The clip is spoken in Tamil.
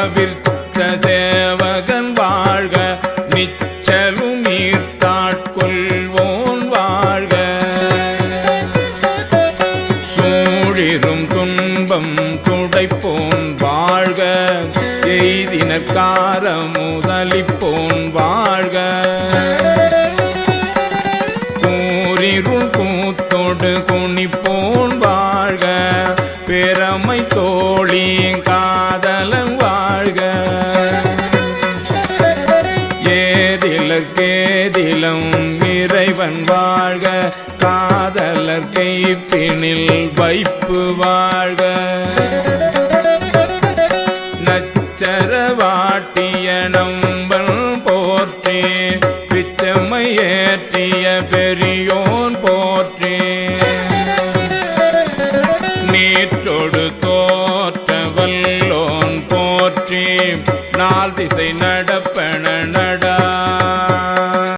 தவிர்த்த தேவகன் வாழ்க நிச்சலும் ஈர்த்தாட்கொள்வோன் வாழ்க. சூழிரும் துன்பம் துடைப்போன் வாழ்க எய்தினக்கார முதலிப்போன் வாழ்க. கூறிருள் கூத்தோடு குணிப்போன் வாழ்க பெருமை தோழி ஏதிலக்கேதிலம் இறைவன் வாழ்க. காதலர் கைப்பினில் வைப்பு வாழ்க. நச்சரவாட்டிய நம்பன் போற்றே. பிச்சமையேற்றிய பெரியோன் போற்றே. நீற்றொடு தோற்ற வல்லோன் போற்றி. நாள் திசை நடப்பன நட